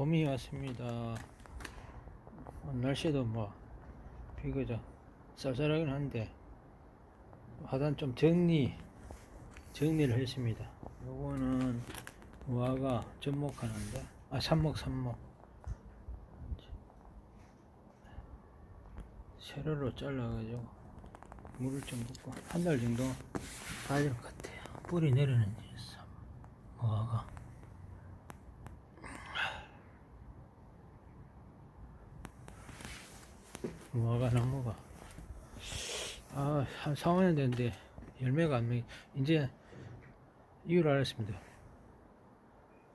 봄이 왔습니다. 어, 날씨도 뭐 비교적 쌀쌀하긴 한데 하단 좀 정리 정리를 했습니다. 요거는 무화과 접목하는데 아 삽목 삽목 세로로 잘라가지고 물을 좀 붓고 한 달 정도 될것 같아요. 뿌리 내리는 삽 무화과 무화과 나무가 아, 한 4, 5년 됐는데 열매가 안 맺, 이제 이유를 알았습니다.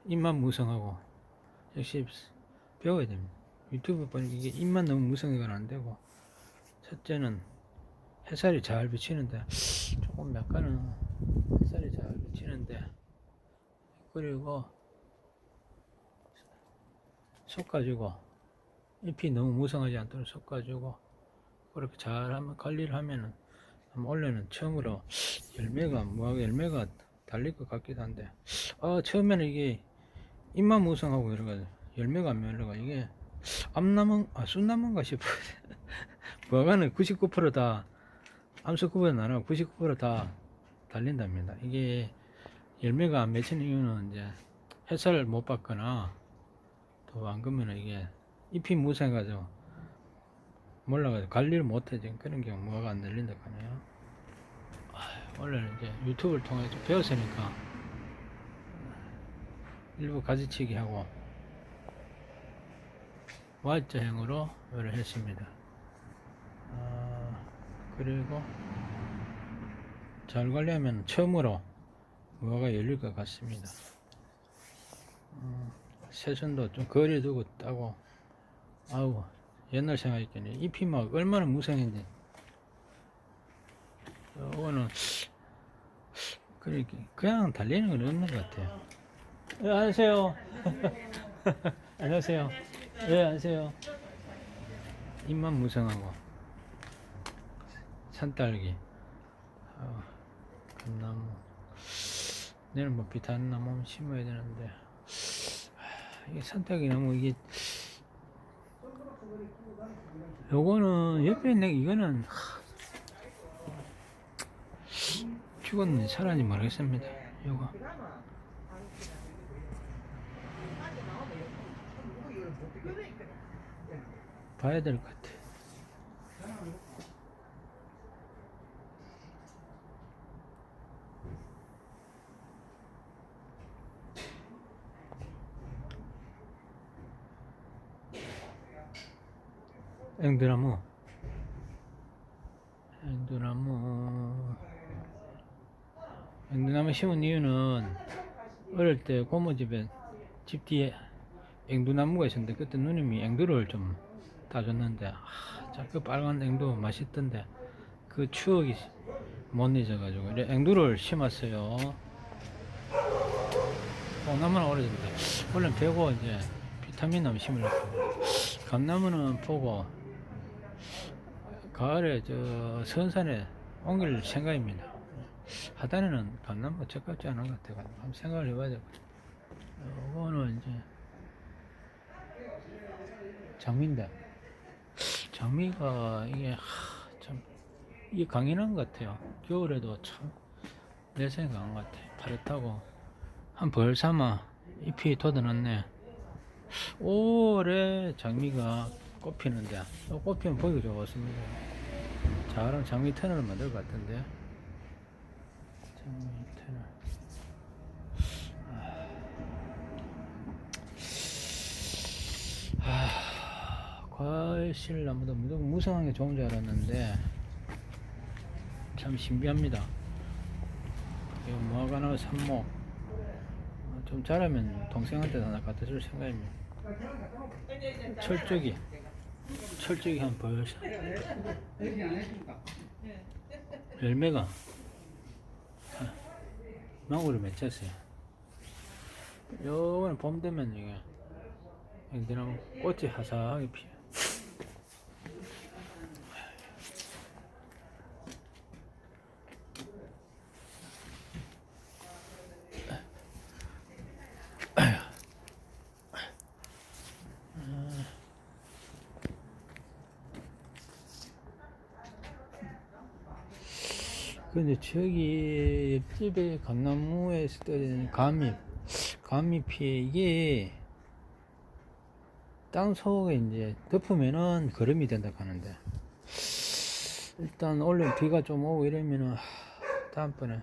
입만 무성하고 역시 배워야 됩니다. 유튜브 보니까 이게 입만 너무 무성해가 안 되고 첫째는 햇살이 잘 비치는데 조금 약간은 햇살이 잘 비치는데 그리고 솎아주고 잎이 너무 무성하지 않도록 솎아주고 그렇게 잘 하면 관리를 하면은 원래는 처음으로 열매가 무화과 열매가 달릴 것 같기도 한데 아 처음에는 이게 잎만 무성하고 이러가 열매가 안 맺려가 이게 암나무 아 순나무인가 싶어 무화과는 99%다 암수 구분 안 하고 99%다 달린답니다. 이게 열매가 안 맺히는 이유는 이제 햇살을 못 받거나 또 안 그러면 이게 잎이 무성해가지고 몰라가지고 관리를 못해 지금 그런 경우 무화과 안 열린다 하네요. 원래는 이제 유튜브를 통해 서 배웠으니까 일부 가지치기 하고 Y자형으로 요를 했습니다. 아, 그리고 잘 관리하면 처음으로 무화과 열릴 것 같습니다. 음, 새순도 좀 거리 두고 따고 아우 옛날 생각했겠네. 잎이 막 얼마나 무성했는데 요거는 그렇게 그냥 달리는 건 없는 것 같아요. 예, 안녕하세요. 안녕하세요. 예 안녕하세요. 잎만 무성하고 산딸기. 어, 감나무. 내는 뭐 비타민 나무 심어야 되는데. 아, 이게 산딸기 나무 이게 요거는 옆에 있는 이거는 하, 죽었는지 살았는지 모르겠습니다. 요거 봐야 될 것 같아. 앵두나무. 앵두나무. 앵두나무 심은 이유는 어릴 때 고모집에 집 뒤에 앵두나무가 있었는데 그때 누님이 앵두를 좀 따줬는데 아, 자그 빨간 앵두 맛있던데 그 추억이 못 잊어가지고 이제 앵두를 심었어요. 뽕나무는 오래됐다 원래 배고 이제 비타민 나무 심으려고. 감나무는 보고 가을에 저 선산에 옮길 생각입니다. 하단에는 감나무 적합지 않은 것 같아요. 한번 생각을 해봐야 같아요. 이거는 이제 장미인데 장미가 이게 하, 참 이게 강인한 것 같아요. 겨울에도 참 내생이 강한 것 같아요. 파릇하고 한 벌 삼아 잎이 돋아났네. 올해 장미가 꽃 피는데 또 꽃피면 보기가 좋았습니다. 잘하면 장미 터널을 만들 것 같은데 장미 터널 아, 과실 나무도 무성한 게 좋은 줄 알았는데 참 신비합니다. 이거 무화과나 어, 좀 자라면 동생한테 하나 갖다 줄 생각입니다. 철쭉이 철쭉이 한 벌써 열매가. 아, 망고를 맺혔어요? 요거는 봄 되면 이게 앵들나무 꽃이 화사하게 피어 근데 저기 옆집에 감나무에서 떨어지는 감잎, 감잎이 이게 땅 속에 이제 덮으면은 거름이 된다 하는데 일단 원래 비가 좀 오고 이러면은 하, 다음번에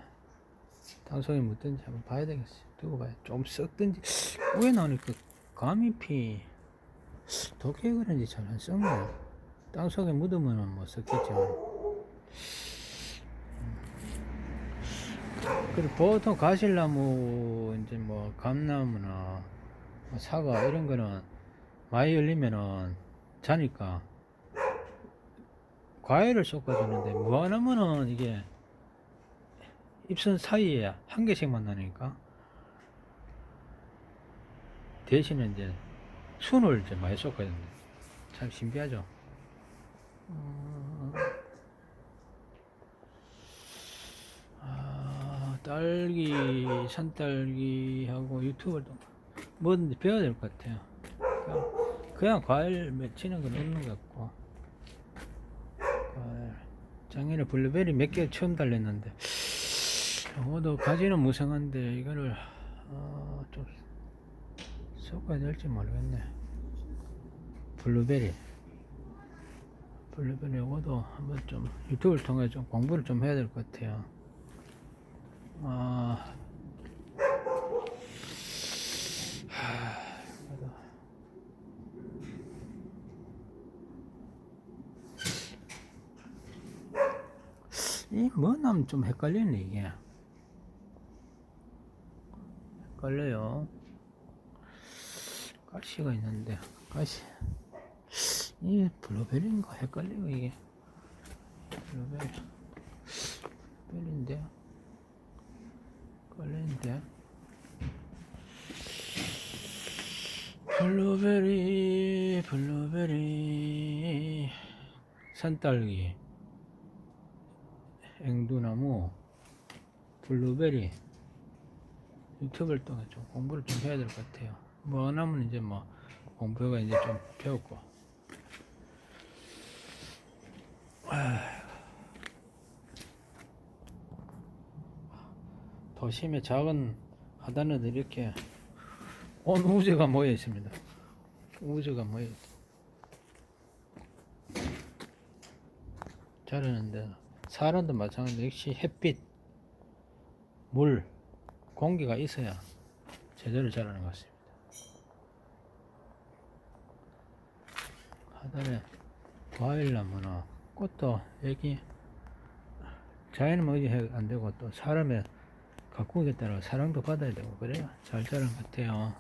땅 속에 묻든지 한번 봐야 되겠어요. 두고 봐요. 좀 썩든지 위에 나오니까 감잎이 독해 그런지 잘 안 썩네. 땅 속에 묻으면은 뭐 썩겠지만. 그리고 보통 가실나무 이제 뭐 감나무나 뭐 사과 이런 거는 많이 열리면은 자니까 과일을 쏟아주는데 무화나무는 이게 잎선 사이에 한 개씩만 나니까 대신에 이제 순을 이제 많이 쏟거든요. 참 신기하죠. 어, 아, 딸기, 산딸기하고 유튜브를 또 뭐든지 배워야 될 것 같아요. 그냥, 그냥 과일 맺히는 건 없는 것 같고. 과일. 작년에 블루베리 몇 개 처음 달렸는데, 저도 가지는 무성한데, 이거를, 어, 좀, 섞어야 될지 모르겠네. 블루베리. 블루베리 요거도 한번 좀 유튜브를 통해 좀 공부를 좀 해야 될 것 같아요. 아, 하, 이거도. 이 뭐남 좀 헷갈리네 이게. 헷갈려요. 가시가 있는데 가시. 이 블루베리인가 헷갈리고 이게. 블루베리. 블루베리인데. 걸리는데. 블루베리, 블루베리, 산딸기, 앵두나무, 블루베리. 유튜브를 통해 좀 공부를 좀 해야 될 것 같아요. 뭐, 나면 이제 뭐, 공부가 이제 좀 배웠고. 도심의 작은 하단에도 이렇게 온 우주가 모여 있습니다. 우주가 모여 있다. 자라는데 사람도 마찬가지로 역시 햇빛, 물, 공기가 있어야 제대로 자라는 것 같습니다. 하단에 과일나무나 꽃도 여기 자연은 뭐지 안 되고 또 사람의 가꾸기에 따라 사랑도 받아야 되고 그래야 잘 자란 것 같아요.